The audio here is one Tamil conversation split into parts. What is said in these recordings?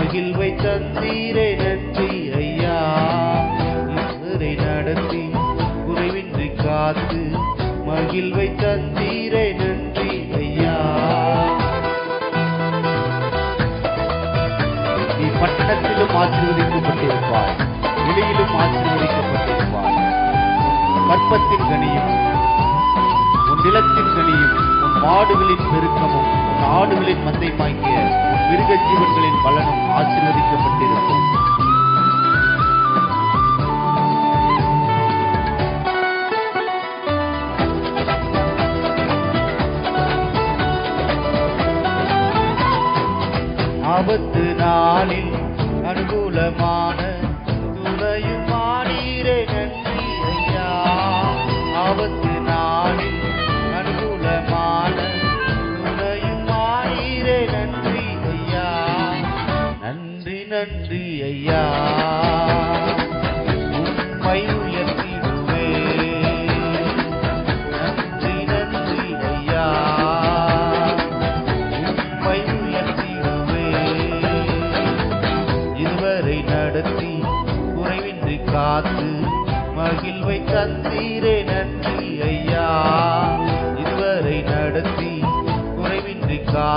மகிழ்வை தந்தீரே நன்றி ஐயா. மகரை நடத்தி குறைவின்றி காத்து மகிழ்வை தந்தீரே நன்றி ஐயா. நீ பட்டணத்திலும் ஆசீர்வதிக்கப்பட்டிருப்பாய் வெளியிலும் ஆசீர்வதிக்கப்பட்டிருப்பாய். கற்பத்தின் கனியும் உன் நிலத்தின் கனியும் உன் மாடுகளின் பெருக்கமும் உன் ஆடுகளின் மந்தைமாக்கிய உன் மிருக ஜீவன்களின் பலனும் ஆசீர்வதிக்கப்பட்டிருக்கும். ஆபத்து நாளில் அனுகூலமான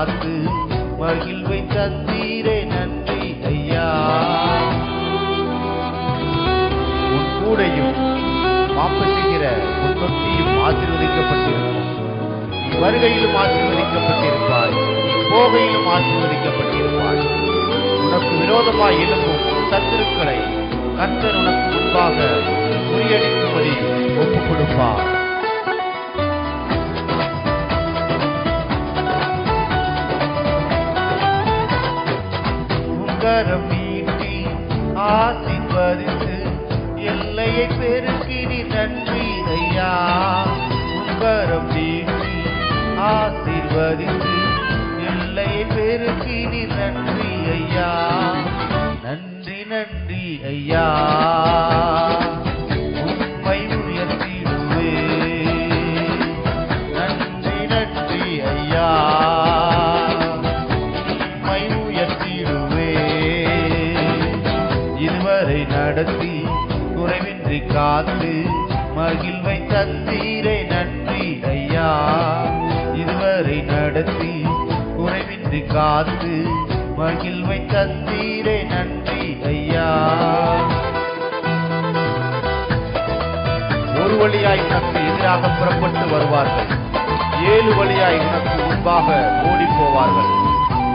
குறைவின்றி காத்து மகிழ்வை தந்தீரே நன்றி ஐயா. உன் கூடையும் மாப்பசுகிற உன் தொட்டியும் ஆசீர்வதிக்கப்பட்டிருக்கும். வருகையிலும் ஆசீர்வதிக்கப்பட்டிருப்பாய் போகையிலும் ஆசீர்வதிக்கப்பட்டிருப்பாய். உனக்கு விரோதமாய் எழுப்பும் சத்துருக்களை கர்த்தர் உனக்கு முன்பாக முறியடிக்கும்படி பெருக்கினி நன்றி ஐயா உங்கரம் நீட்டி ஆசிர்வதித்து எல்லையை பெருக்கினி நன்றி ஐயா நன்றி நன்றி ஐயா. உம்மை உயர்த்திடுவே. நன்றி நன்றி ஐயா. உம்மை உயர்த்திடுவே. இதுவரை நடத்தி குறைவின்றி காத்து மகிழ்வை தந்தீரை நன்றி ஐயா. இதுவரை நடத்தி குறைவின்றி காத்து மகிழ்வை தந்தீரை நன்றி ஐயா. ஒரு வழியாய் நமக்கு எதிராக புறப்பட்டு வருவார்கள். ஏழு வழியாய் உனக்கு முன்பாக ஓடி போவார்கள்.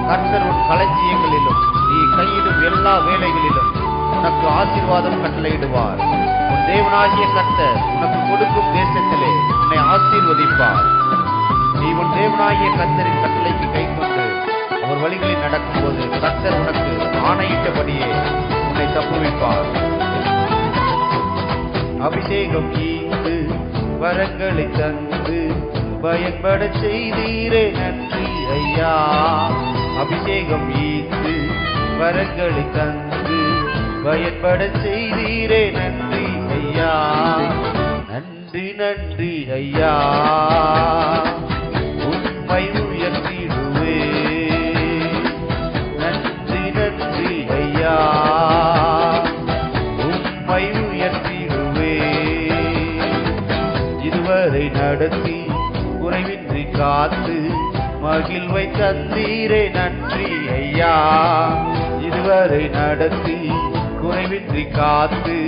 கர்த்தர் உன் களஞ்சியங்களிலும் நீ கையிடும் எல்லா வேலைகளிலும் உனக்கு ஆசீர்வாதம் கட்டளையிடுவார். உன் தேவனாகிய கர்த்தர் உனக்கு கொடுக்கும் தேசத்திலே உன்னை ஆசீர்வதிப்பார். நீ உன் தேவனாகிய கர்த்தரின் கட்டளைக்கு கைக்கொண்டு அவர் வழிகளில் நடக்கும்போது கர்த்தர் உனக்கு ஆணையிட்டபடியே உன்னை தப்புவிப்பார். அபிஷேகம் ஈந்து வரங்களை தந்து பயன்பட செய்தீரே நன்றி ஐயா. அபிஷேகம் ஈந்து வரங்களை தந்து பயன்பட செய்தீரே நன்றி ஐயா. நன்றி நன்றி ஐயா. உண்மை உயர்த்திடுவே. நன்றி நன்றி ஐயா. உண்மை உயர்த்திடுவே. இதுவரை நடத்தி குறைவின்றி காத்து மகிழ்வை தந்தீரே நன்றி ஐயா. இதுவரை நடத்தி குறைவின்றி காத்து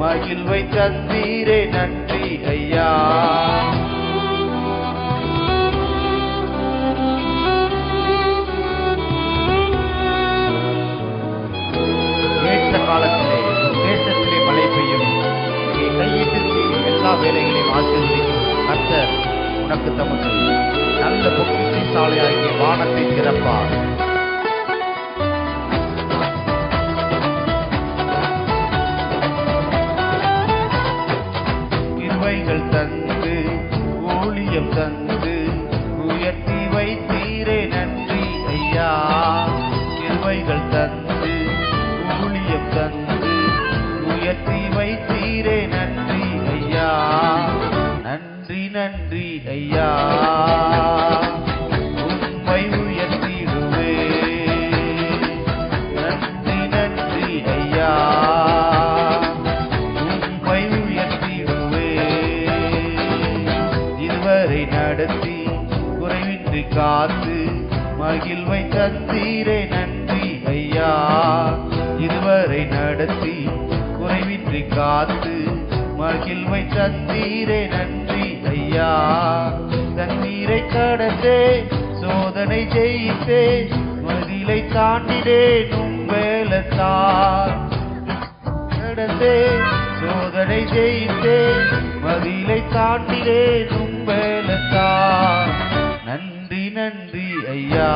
மகிழ்வை தந்தீரே நன்றி ஐயா. காலத்திலே தேசத்திலே மழை பெய்யும். எல்லா வேலைகளையும் ஆசிர்வதிக்கும் கர்த்தர் உனக்கு தமக்கு நல்ல பொக்கிசை சாலையாகிய வானத்தை திறப்பார். ஆரோக்கியம் தந்து உயர்த்தி வைத்தீரே நன்றி ஐயா. கிருபைகள் தந்து ஊழியம் தந்து உயர்த்தி வைத்தீரே நன்றி ஐயா. நன்றி நன்றி ஐயா. இதுவரை நடத்தி குறைவின்றி காத்து மகிழ்வை தந்தீரே நன்றி ஐயா. இதுவரை நடத்தி குறைவின்றி காத்து மகிழ்வை தந்தீரே நன்றி ஐயா. தண்ணீரை கடந்தே சோதனை ஜெயித்தே மதிலை தாண்டினே நும்பேலத்தார் கடந்தே சோதனை ஜெயித்தே மதிலை தாண்டினே நும்பேலத்தார் நன்றி நன்றி ஐயா.